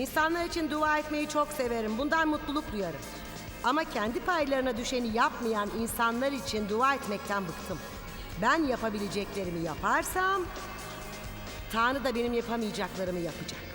İnsanlar için dua etmeyi çok severim. Bundan mutluluk duyarım. Ama kendi paylarına düşeni yapmayan insanlar için dua etmekten bıktım. Ben yapabileceklerimi yaparsam Tanrı da benim yapamayacaklarımı yapacak.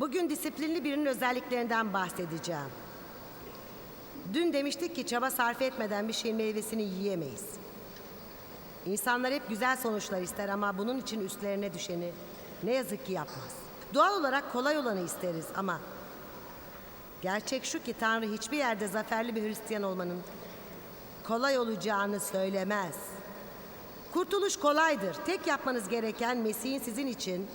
Bugün disiplinli birinin özelliklerinden bahsedeceğim. Dün demiştik ki çaba sarf etmeden bir şeyin meyvesini yiyemeyiz. İnsanlar hep güzel sonuçlar ister ama bunun için üstlerine düşeni ne yazık ki yapmaz. Doğal olarak kolay olanı isteriz ama gerçek şu ki Tanrı hiçbir yerde zaferli bir Hristiyan olmanın kolay olacağını söylemez. Kurtuluş kolaydır. Tek yapmanız gereken Mesih'in sizin için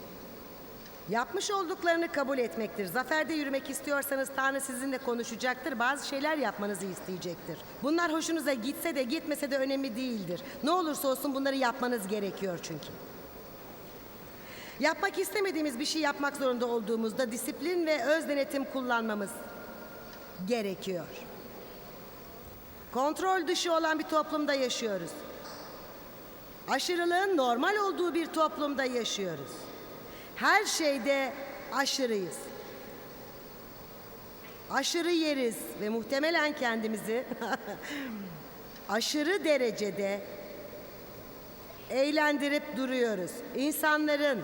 Yapmış olduklarını kabul etmektir. Zaferde yürümek istiyorsanız Tanrı sizinle konuşacaktır. Bazı şeyler yapmanızı isteyecektir. Bunlar hoşunuza gitse de gitmese de önemli değildir. Ne olursa olsun bunları yapmanız gerekiyor çünkü. Yapmak istemediğimiz bir şey yapmak zorunda olduğumuzda disiplin ve öz denetim kullanmamız gerekiyor. Kontrol dışı olan bir toplumda yaşıyoruz. Aşırılığın normal olduğu bir toplumda yaşıyoruz. Her şeyde aşırıyız. Aşırı yeriz ve muhtemelen kendimizi aşırı derecede eğlendirip duruyoruz. İnsanların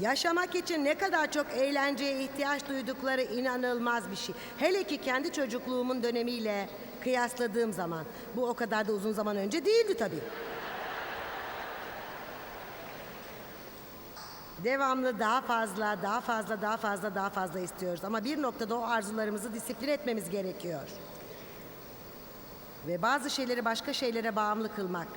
yaşamak için ne kadar çok eğlenceye ihtiyaç duydukları inanılmaz bir şey. Hele ki kendi çocukluğumun dönemiyle kıyasladığım zaman. Bu o kadar da uzun zaman önce değildi tabii. Devamlı daha fazla, daha fazla, daha fazla, daha fazla istiyoruz. Ama bir noktada o arzularımızı disiplin etmemiz gerekiyor. Ve bazı şeyleri başka şeylere bağımlı kılmak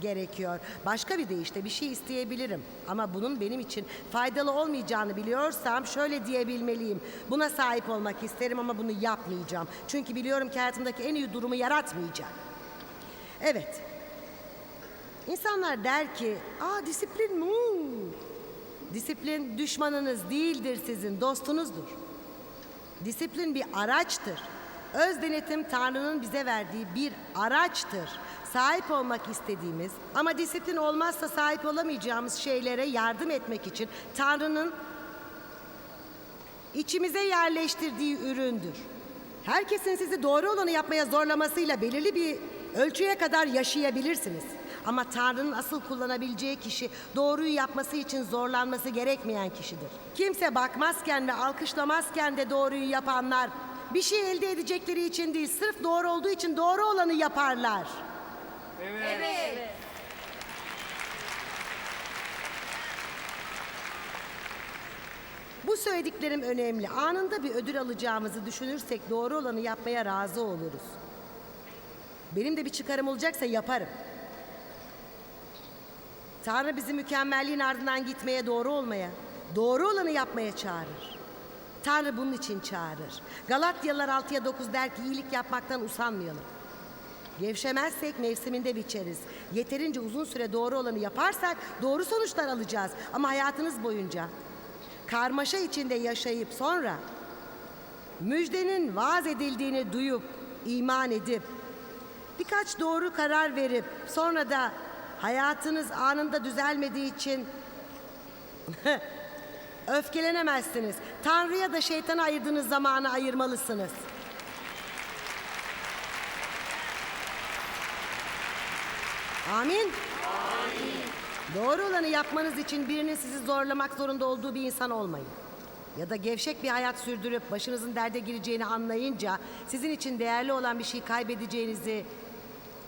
gerekiyor. Başka bir deyişle bir şey isteyebilirim. Ama bunun benim için faydalı olmayacağını biliyorsam şöyle diyebilmeliyim. Buna sahip olmak isterim ama bunu yapmayacağım. Çünkü biliyorum ki hayatımdaki en iyi durumu yaratmayacak. Evet. İnsanlar der ki, aa disiplin mi? Disiplin düşmanınız değildir sizin, dostunuzdur. Disiplin bir araçtır. Öz denetim Tanrı'nın bize verdiği bir araçtır. Sahip olmak istediğimiz ama disiplin olmazsa sahip olamayacağımız şeylere yardım etmek için Tanrı'nın içimize yerleştirdiği üründür. Herkesin sizi doğru olanı yapmaya zorlamasıyla belirli bir ölçüye kadar yaşayabilirsiniz. Ama Tanrı'nın asıl kullanabileceği kişi doğruyu yapması için zorlanması gerekmeyen kişidir. Kimse bakmazken ve alkışlamazken de doğruyu yapanlar bir şey elde edecekleri için değil, sırf doğru olduğu için doğru olanı yaparlar. Bu söylediklerim önemli. Anında bir ödül alacağımızı düşünürsek doğru olanı yapmaya razı oluruz. Benim de bir çıkarım olacaksa yaparım. Tanrı bizi mükemmelliğin ardından gitmeye, doğru olmaya, doğru olanı yapmaya çağırır. Tanrı bunun için çağırır. Galatyalılar 6'ya 9 der ki iyilik yapmaktan usanmayalım. Gevşemezsek mevsiminde biçeriz. Yeterince uzun süre doğru olanı yaparsak doğru sonuçlar alacağız. Ama hayatınız boyunca karmaşa içinde yaşayıp sonra müjdenin vaaz edildiğini duyup, iman edip, birkaç doğru karar verip sonra da hayatınız anında düzelmediği için öfkelenemezsiniz. Tanrı'ya da şeytana ayırdığınız zamanı ayırmalısınız. Amin. Doğru olanı yapmanız için birinin sizi zorlamak zorunda olduğu bir insan olmayın. Ya da gevşek bir hayat sürdürüp başınızın derde gireceğini anlayınca sizin için değerli olan bir şey kaybedeceğinizi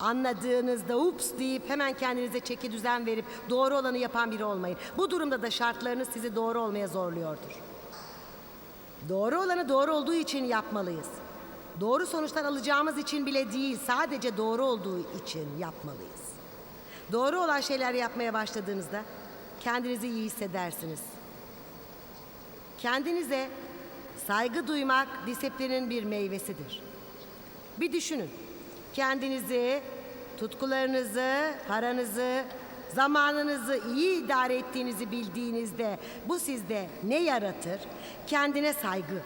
anladığınızda ups deyip hemen kendinize çeki düzen verip doğru olanı yapan biri olmayın. Bu durumda da şartlarınız sizi doğru olmaya zorluyordur. Doğru olanı doğru olduğu için yapmalıyız. Doğru sonuçlar alacağımız için bile değil, sadece doğru olduğu için yapmalıyız. Doğru olan şeyler yapmaya başladığınızda kendinizi iyi hissedersiniz. Kendinize Saygı duymak disiplinin bir meyvesidir. Bir düşünün. Kendinizi, tutkularınızı, paranızı, zamanınızı iyi idare ettiğinizi bildiğinizde bu sizde ne yaratır? Kendine saygı.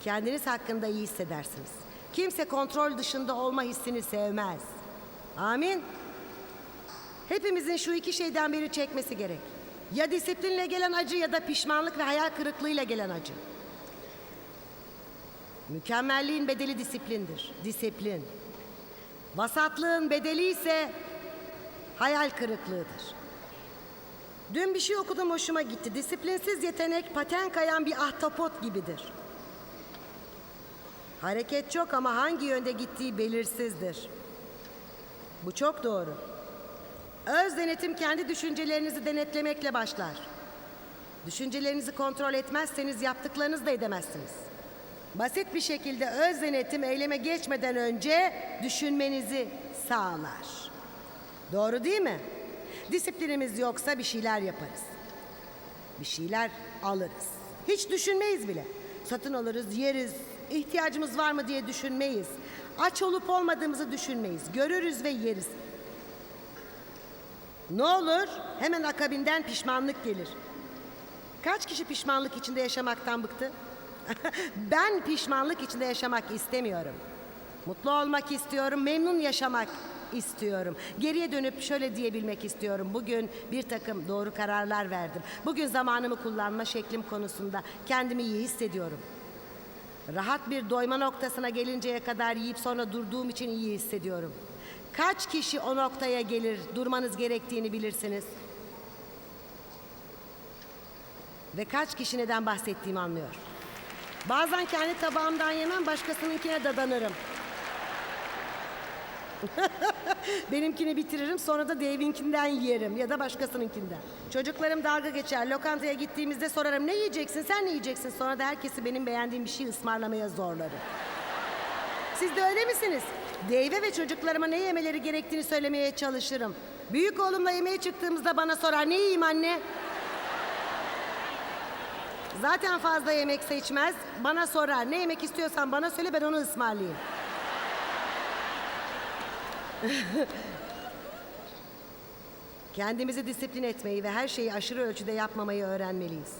Kendiniz hakkında iyi hissedersiniz. Kimse kontrol dışında olma hissini sevmez. Amin. Hepimizin şu iki şeyden biri çekmesi gerek. Ya disiplinle gelen acı ya da pişmanlık ve hayal kırıklığıyla gelen acı. Mükemmelliğin bedeli disiplindir. Disiplin. Vasatlığın bedeli ise hayal kırıklığıdır. Dün bir şey okudum hoşuma gitti. Disiplinsiz yetenek paten kayan bir ahtapot gibidir. Hareket çok ama hangi yönde gittiği belirsizdir. Bu çok doğru. Öz denetim kendi düşüncelerinizi denetlemekle başlar. Düşüncelerinizi kontrol etmezseniz yaptıklarınızı da edemezsiniz. Basit bir şekilde öz denetim eyleme geçmeden önce düşünmenizi sağlar. Doğru değil mi? Disiplinimiz yoksa bir şeyler yaparız. Bir şeyler alırız. Hiç düşünmeyiz bile. Satın alırız, yeriz. İhtiyacımız var mı diye düşünmeyiz. Aç olup olmadığımızı düşünmeyiz. Görürüz ve yeriz. Ne olur? Hemen akabinden pişmanlık gelir. Kaç kişi pişmanlık içinde yaşamaktan bıktı? ben pişmanlık içinde yaşamak istemiyorum. Mutlu olmak istiyorum, memnun yaşamak istiyorum. Geriye dönüp şöyle diyebilmek istiyorum. Bugün bir takım doğru kararlar verdim. Bugün zamanımı kullanma şeklim konusunda kendimi iyi hissediyorum. Rahat bir doyma noktasına gelinceye kadar yiyip sonra durduğum için iyi hissediyorum. Kaç kişi o noktaya gelir, durmanız gerektiğini bilirsiniz. Ve kaç kişi neden bahsettiğimi anlıyor. Bazen kendi tabağımdan yemem, başkasınınkine dadanırım. Benimkini bitiririm, sonra da Dave'inkinden yerim ya da başkasınınkinden. Çocuklarım dalga geçer. Lokantaya gittiğimizde sorarım ne yiyeceksin, sen ne yiyeceksin? Sonra da herkesi benim beğendiğim bir şey ısmarlamaya zorlarım. Siz de öyle misiniz? Dave ve çocuklarıma ne yemeleri gerektiğini söylemeye çalışırım. Büyük oğlumla yemeğe çıktığımızda bana sorar ne yiyeyim anne? Zaten fazla yemek seçmez. Bana sorar ne yemek istiyorsan bana söyle ben onu ısmarlayayım. Kendimizi disiplin etmeyi ve her şeyi aşırı ölçüde yapmamayı öğrenmeliyiz.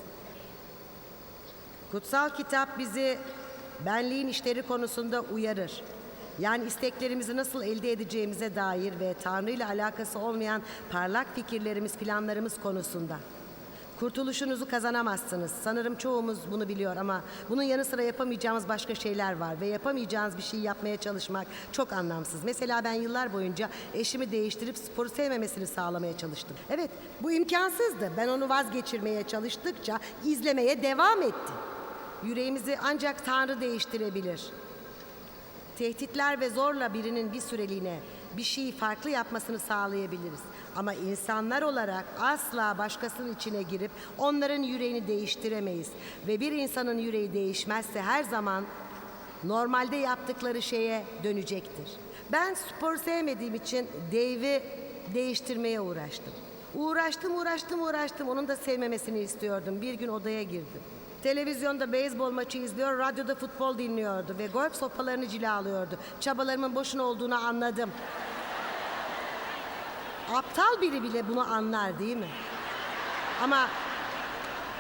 Kutsal kitap bizi benliğin işleri konusunda uyarır. Yani isteklerimizi nasıl elde edeceğimize dair ve Tanrı ile alakası olmayan parlak fikirlerimiz, planlarımız konusunda. Kurtuluşunuzu kazanamazsınız. Sanırım çoğumuz bunu biliyor ama bunun yanı sıra yapamayacağımız başka şeyler var ve yapamayacağınız bir şey yapmaya çalışmak çok anlamsız. Mesela ben yıllar boyunca eşimi değiştirip sporu sevmemesini sağlamaya çalıştım. Evet, bu imkansızdı. Ben onu vazgeçirmeye çalıştıkça izlemeye devam etti. Yüreğimizi ancak Tanrı değiştirebilir. Tehditler ve zorla birinin bir süreliğine bir şeyi farklı yapmasını sağlayabiliriz. Ama insanlar olarak asla başkasının içine girip onların yüreğini değiştiremeyiz. Ve bir insanın yüreği değişmezse her zaman normalde yaptıkları şeye dönecektir. Ben spor sevmediğim için Dave'i değiştirmeye uğraştım. Uğraştım, uğraştım, uğraştım. Onun da sevmemesini istiyordum. Bir gün odaya girdim. Televizyonda beyzbol maçı izliyor, radyoda futbol dinliyordu ve golf sopalarını cilalıyordu. Çabalarımın boşuna olduğunu anladım. Aptal biri bile bunu anlar değil mi? Ama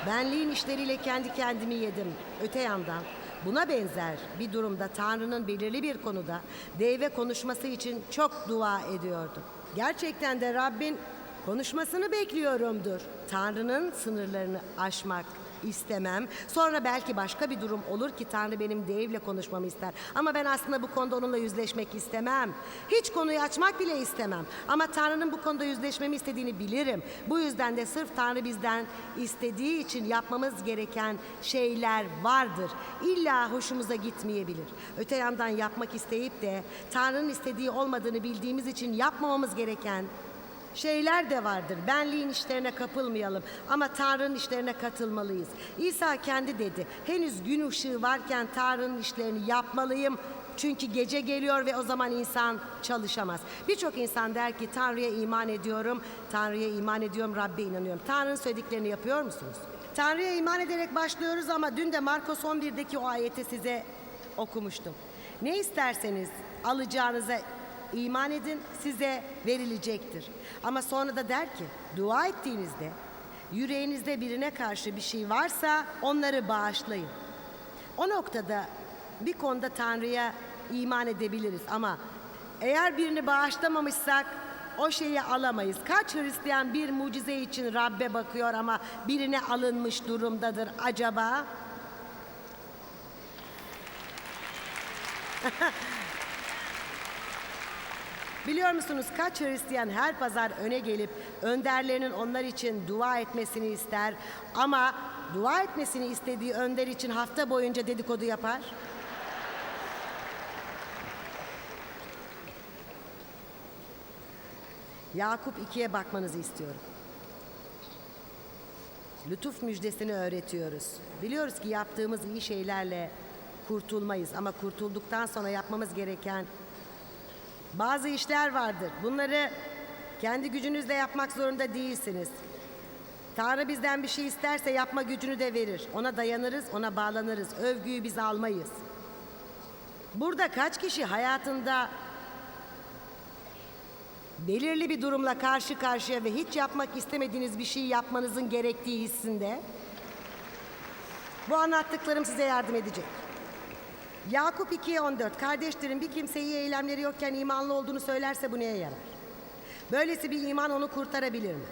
benliğin işleriyle kendi kendimi yedim. Öte yandan buna benzer bir durumda Tanrı'nın belirli bir konuda deve konuşması için çok dua ediyordum. Gerçekten de Rabbin konuşmasını bekliyorumdur. Tanrı'nın sınırlarını aşmak istemem. Sonra belki başka bir durum olur ki Tanrı benim Dave'le konuşmamı ister. Ama ben aslında bu konuda onunla yüzleşmek istemem. Hiç konuyu açmak bile istemem. Ama Tanrı'nın bu konuda yüzleşmemi istediğini bilirim. Bu yüzden de sırf Tanrı bizden istediği için yapmamız gereken şeyler vardır. İlla hoşumuza gitmeyebilir. Öte yandan yapmak isteyip de Tanrı'nın istediği olmadığını bildiğimiz için yapmamamız gereken şeyler de vardır. Benliğin işlerine kapılmayalım ama Tanrı'nın işlerine katılmalıyız. İsa kendi dedi. Henüz gün ışığı varken Tanrı'nın işlerini yapmalıyım. Çünkü gece geliyor ve o zaman insan çalışamaz. Birçok insan der ki Tanrı'ya iman ediyorum, Tanrı'ya iman ediyorum, Rab'be inanıyorum. Tanrı'nın söylediklerini yapıyor musunuz? Tanrı'ya iman ederek başlıyoruz ama dün de Markos 11'deki o ayeti size okumuştum. Ne isterseniz alacağınıza iman edin size verilecektir. Ama sonra da der ki dua ettiğinizde yüreğinizde birine karşı bir şey varsa onları bağışlayın. O noktada bir konuda Tanrı'ya iman edebiliriz ama eğer birini bağışlamamışsak o şeyi alamayız. Kaç Hristiyan bir mucize için Rabbe bakıyor ama birine alınmış durumdadır acaba? Biliyor musunuz kaç Hristiyan her pazar öne gelip önderlerinin onlar için dua etmesini ister ama dua etmesini istediği önder için hafta boyunca dedikodu yapar? Yakup 2'ye bakmanızı istiyorum. Lütuf müjdesini öğretiyoruz. Biliyoruz ki yaptığımız iyi şeylerle kurtulmayız ama kurtulduktan sonra yapmamız gereken bazı işler vardır. Bunları kendi gücünüzle yapmak zorunda değilsiniz. Tanrı bizden bir şey isterse yapma gücünü de verir. Ona dayanırız, ona bağlanırız. Övgüyü biz almayız. Burada kaç kişi hayatında belirli bir durumla karşı karşıya ve hiç yapmak istemediğiniz bir şey yapmanızın gerektiği hissinde bu anlattıklarım size yardım edecek. Yakup 2'ye 14 kardeşlerin bir kimse iyi eylemleri yokken imanlı olduğunu söylerse bu neye yarar? Böylesi bir iman onu kurtarabilir mi?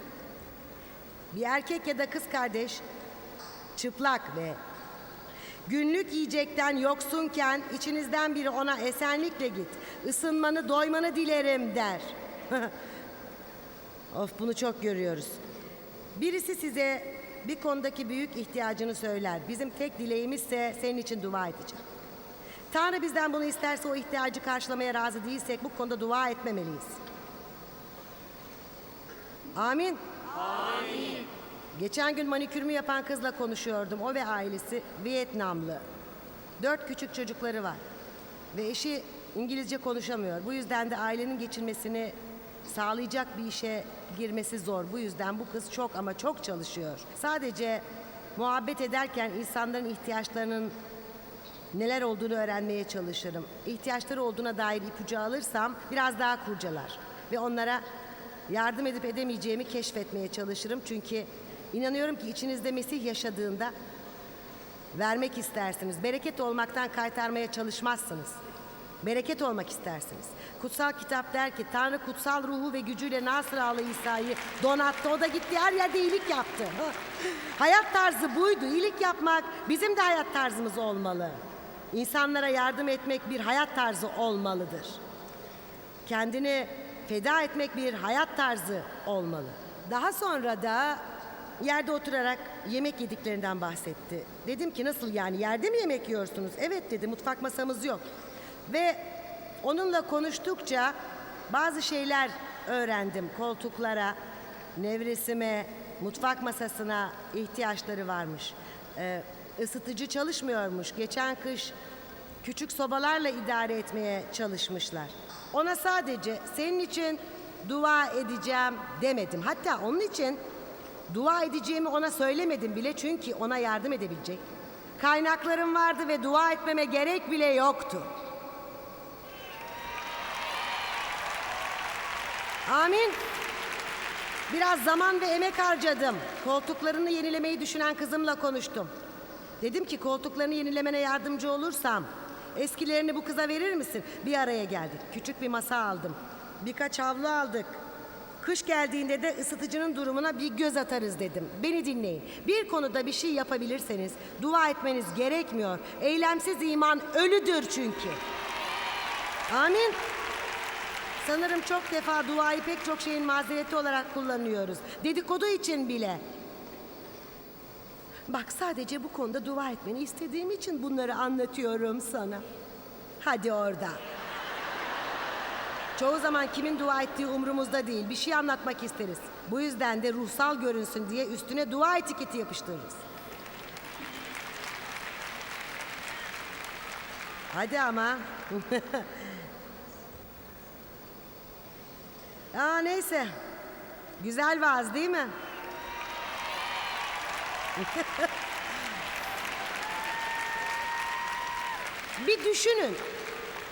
Bir erkek ya da kız kardeş çıplak ve günlük yiyecekten yoksunken içinizden biri ona esenlikle git, ısınmanı doymanı dilerim der. of bunu çok görüyoruz. Birisi size bir konudaki büyük ihtiyacını söyler. Bizim tek dileğimizse senin için dua edeceğim. Tanrı bizden bunu isterse o ihtiyacı karşılamaya razı değilsek bu konuda dua etmemeliyiz. Amin. Amin. Geçen gün manikürümü yapan kızla konuşuyordum. O ve ailesi Vietnamlı. Dört küçük çocukları var. Ve eşi İngilizce konuşamıyor. Bu yüzden de ailenin geçinmesini sağlayacak bir işe girmesi zor. Bu yüzden bu kız çok ama çok çalışıyor. Sadece muhabbet ederken insanların ihtiyaçlarının neler olduğunu öğrenmeye çalışırım. İhtiyaçları olduğuna dair ipucu alırsam biraz daha kurcalar ve onlara yardım edip edemeyeceğimi keşfetmeye çalışırım. Çünkü inanıyorum ki içinizde Mesih yaşadığında vermek istersiniz. Bereket olmaktan kaytarmaya çalışmazsınız. Bereket olmak istersiniz. Kutsal kitap der ki Tanrı kutsal ruhu ve gücüyle Nasıralı İsa'yı donattı. O da gitti her yerde iyilik yaptı. hayat tarzı buydu. İyilik yapmak bizim de hayat tarzımız olmalı. İnsanlara yardım etmek bir hayat tarzı olmalıdır. Kendini feda etmek bir hayat tarzı olmalı. Daha sonra da yerde oturarak yemek yediklerinden bahsetti. Dedim ki nasıl yani yerde mi yemek yiyorsunuz? Evet dedi mutfak masamız yok. Ve onunla konuştukça bazı şeyler öğrendim. Koltuklara, nevresime, mutfak masasına ihtiyaçları varmış. Ee, ısıtıcı çalışmıyormuş. Geçen kış küçük sobalarla idare etmeye çalışmışlar. Ona sadece senin için dua edeceğim demedim. Hatta onun için dua edeceğimi ona söylemedim bile çünkü ona yardım edebilecek. Kaynaklarım vardı ve dua etmeme gerek bile yoktu. Amin. Biraz zaman ve emek harcadım. Koltuklarını yenilemeyi düşünen kızımla konuştum. Dedim ki koltuklarını yenilemene yardımcı olursam eskilerini bu kıza verir misin? Bir araya geldik. Küçük bir masa aldım. Birkaç havlu aldık. Kış geldiğinde de ısıtıcının durumuna bir göz atarız dedim. Beni dinleyin. Bir konuda bir şey yapabilirseniz dua etmeniz gerekmiyor. Eylemsiz iman ölüdür çünkü. Amin. Sanırım çok defa duayı pek çok şeyin mazereti olarak kullanıyoruz. Dedikodu için bile. Bak sadece bu konuda dua etmeni istediğim için bunları anlatıyorum sana. Hadi orada. Çoğu zaman kimin dua ettiği umurumuzda değil. Bir şey anlatmak isteriz. Bu yüzden de ruhsal görünsün diye üstüne dua etiketi yapıştırırız. Hadi ama. Aa neyse. Güzel vaaz değil mi? Bir düşünün.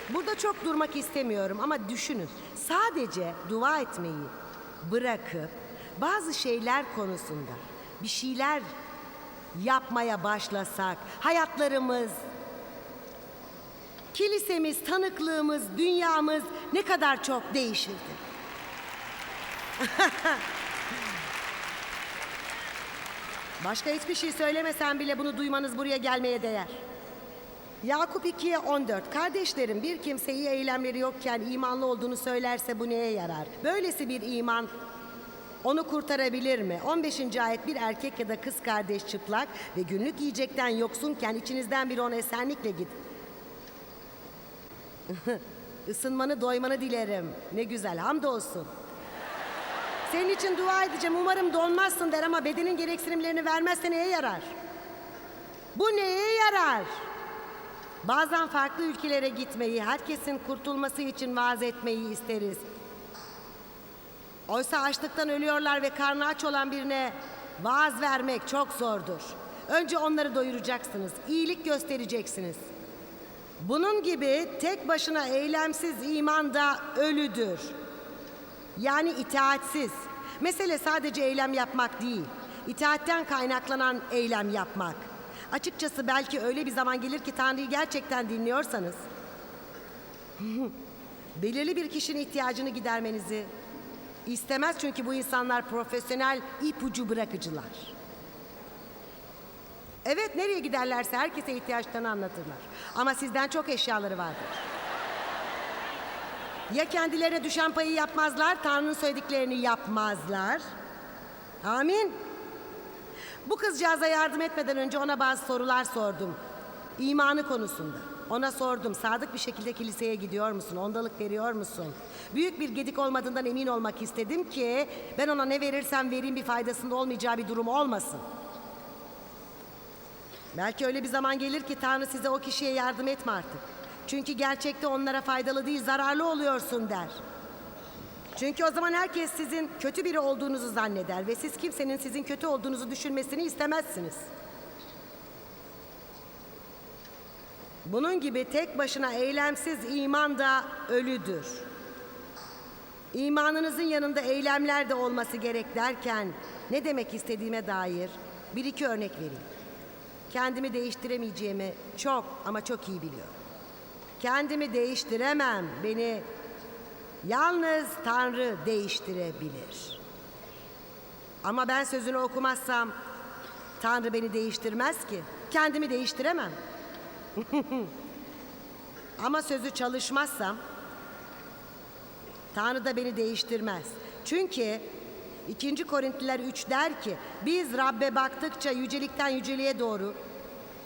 Burada çok durmak istemiyorum ama düşünün. Sadece dua etmeyi bırakıp bazı şeyler konusunda bir şeyler yapmaya başlasak hayatlarımız kilisemiz, tanıklığımız, dünyamız ne kadar çok değişirdi. Başka hiçbir şey söylemesen bile bunu duymanız buraya gelmeye değer. Yakup 2'ye 14. Kardeşlerim bir kimse iyi eylemleri yokken imanlı olduğunu söylerse bu neye yarar? Böylesi bir iman onu kurtarabilir mi? 15. ayet bir erkek ya da kız kardeş çıplak ve günlük yiyecekten yoksunken içinizden biri ona esenlikle git. Isınmanı doymanı dilerim. Ne güzel hamdolsun. Senin için dua edeceğim. Umarım donmazsın der ama bedenin gereksinimlerini vermezse neye yarar? Bu neye yarar? Bazen farklı ülkelere gitmeyi, herkesin kurtulması için vaaz etmeyi isteriz. Oysa açlıktan ölüyorlar ve karnı aç olan birine vaaz vermek çok zordur. Önce onları doyuracaksınız, iyilik göstereceksiniz. Bunun gibi tek başına eylemsiz iman da ölüdür. Yani itaatsiz. Mesele sadece eylem yapmak değil. İtaatten kaynaklanan eylem yapmak. Açıkçası belki öyle bir zaman gelir ki Tanrı'yı gerçekten dinliyorsanız belirli bir kişinin ihtiyacını gidermenizi istemez çünkü bu insanlar profesyonel ipucu bırakıcılar. Evet nereye giderlerse herkese ihtiyaçlarını anlatırlar. Ama sizden çok eşyaları vardır. Ya kendilerine düşen payı yapmazlar, Tanrı'nın söylediklerini yapmazlar. Amin. Bu kızcağıza yardım etmeden önce ona bazı sorular sordum. İmanı konusunda. Ona sordum, sadık bir şekilde kiliseye gidiyor musun? Ondalık veriyor musun? Büyük bir gedik olmadığından emin olmak istedim ki ben ona ne verirsem vereyim bir faydasında olmayacağı bir durum olmasın. Belki öyle bir zaman gelir ki Tanrı size o kişiye yardım etme artık. Çünkü gerçekte onlara faydalı değil, zararlı oluyorsun der. Çünkü o zaman herkes sizin kötü biri olduğunuzu zanneder ve siz kimsenin sizin kötü olduğunuzu düşünmesini istemezsiniz. Bunun gibi tek başına eylemsiz iman da ölüdür. İmanınızın yanında eylemler de olması gerek derken ne demek istediğime dair bir iki örnek vereyim. Kendimi değiştiremeyeceğimi çok ama çok iyi biliyorum. Kendimi değiştiremem. Beni yalnız Tanrı değiştirebilir. Ama ben sözünü okumazsam Tanrı beni değiştirmez ki. Kendimi değiştiremem. Ama sözü çalışmazsam Tanrı da beni değiştirmez. Çünkü 2. Korintliler 3 der ki biz Rabbe baktıkça yücelikten yüceliğe doğru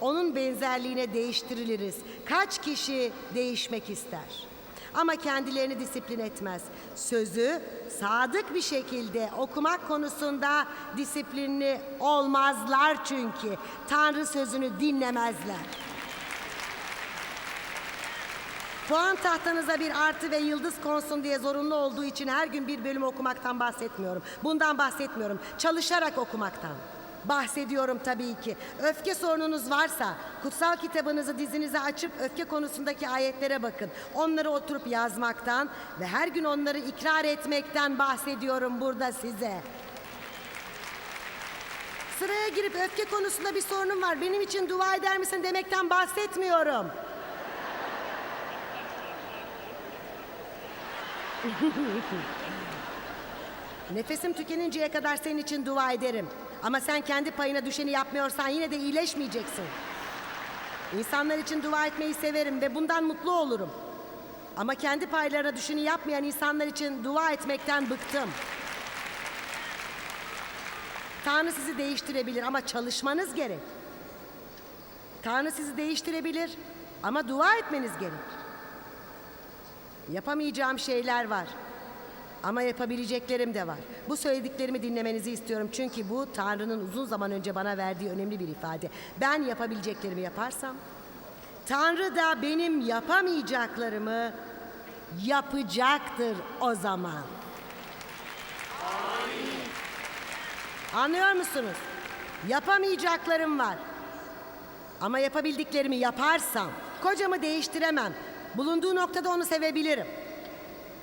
onun benzerliğine değiştiriliriz. Kaç kişi değişmek ister? Ama kendilerini disiplin etmez. Sözü sadık bir şekilde okumak konusunda disiplinli olmazlar çünkü. Tanrı sözünü dinlemezler. Puan tahtanıza bir artı ve yıldız konsun diye zorunlu olduğu için her gün bir bölüm okumaktan bahsetmiyorum. Bundan bahsetmiyorum. Çalışarak okumaktan. Bahsediyorum tabii ki. Öfke sorununuz varsa kutsal kitabınızı dizinize açıp öfke konusundaki ayetlere bakın. Onları oturup yazmaktan ve her gün onları ikrar etmekten bahsediyorum burada size. Sıraya girip öfke konusunda bir sorunum var. Benim için dua eder misin demekten bahsetmiyorum. Nefesim tükeninceye kadar senin için dua ederim. Ama sen kendi payına düşeni yapmıyorsan yine de iyileşmeyeceksin. İnsanlar için dua etmeyi severim ve bundan mutlu olurum. Ama kendi paylarına düşeni yapmayan insanlar için dua etmekten bıktım. Tanrı sizi değiştirebilir ama çalışmanız gerek. Tanrı sizi değiştirebilir ama dua etmeniz gerek. Yapamayacağım şeyler var. Ama yapabileceklerim de var. Bu söylediklerimi dinlemenizi istiyorum çünkü bu Tanrı'nın uzun zaman önce bana verdiği önemli bir ifade. Ben yapabileceklerimi yaparsam Tanrı da benim yapamayacaklarımı yapacaktır o zaman. Anlıyor musunuz? Yapamayacaklarım var. Ama yapabildiklerimi yaparsam kocamı değiştiremem. Bulunduğu noktada onu sevebilirim.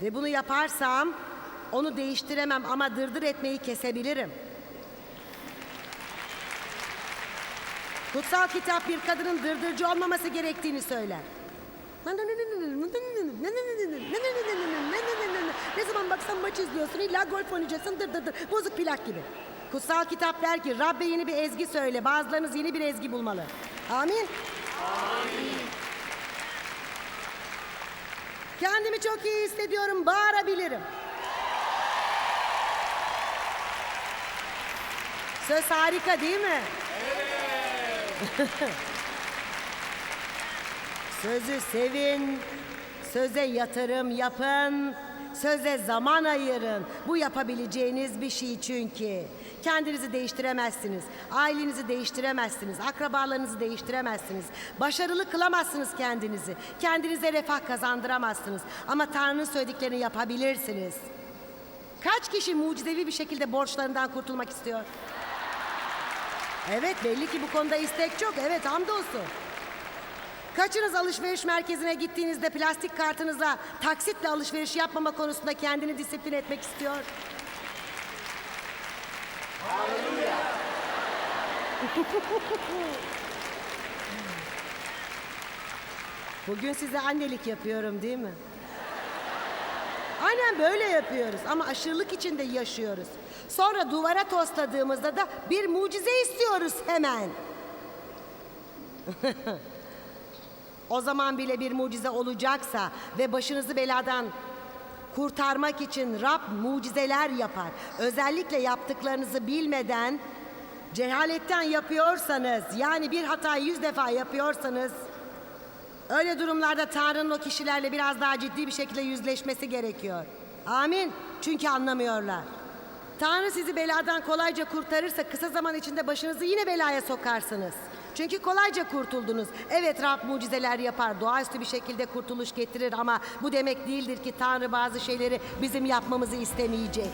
Ve bunu yaparsam onu değiştiremem ama dırdır etmeyi kesebilirim. Kutsal kitap bir kadının dırdırcı olmaması gerektiğini söyler. Ne zaman baksan maç izliyorsun illa golf oynayacaksın dır dır dır bozuk plak gibi. Kutsal kitap der ki Rabbe yeni bir ezgi söyle bazılarınız yeni bir ezgi bulmalı. Amin. Kendimi çok iyi hissediyorum bağırabilirim. Söz harika değil mi? Sözü sevin, söze yatırım yapın, söze zaman ayırın. Bu yapabileceğiniz bir şey çünkü. Kendinizi değiştiremezsiniz, ailenizi değiştiremezsiniz, akrabalarınızı değiştiremezsiniz. Başarılı kılamazsınız kendinizi, kendinize refah kazandıramazsınız. Ama Tanrı'nın söylediklerini yapabilirsiniz. Kaç kişi mucizevi bir şekilde borçlarından kurtulmak istiyor? Evet belli ki bu konuda istek çok. Evet hamdolsun. Kaçınız alışveriş merkezine gittiğinizde plastik kartınızla taksitle alışveriş yapmama konusunda kendini disiplin etmek istiyor? Bugün size annelik yapıyorum değil mi? Aynen böyle yapıyoruz ama aşırılık içinde yaşıyoruz. Sonra duvara tosladığımızda da bir mucize istiyoruz hemen. o zaman bile bir mucize olacaksa ve başınızı beladan kurtarmak için Rab mucizeler yapar. Özellikle yaptıklarınızı bilmeden cehaletten yapıyorsanız yani bir hatayı yüz defa yapıyorsanız Öyle durumlarda Tanrı'nın o kişilerle biraz daha ciddi bir şekilde yüzleşmesi gerekiyor. Amin. Çünkü anlamıyorlar. Tanrı sizi beladan kolayca kurtarırsa kısa zaman içinde başınızı yine belaya sokarsınız. Çünkü kolayca kurtuldunuz. Evet Rab mucizeler yapar, doğaüstü bir şekilde kurtuluş getirir ama bu demek değildir ki Tanrı bazı şeyleri bizim yapmamızı istemeyecek.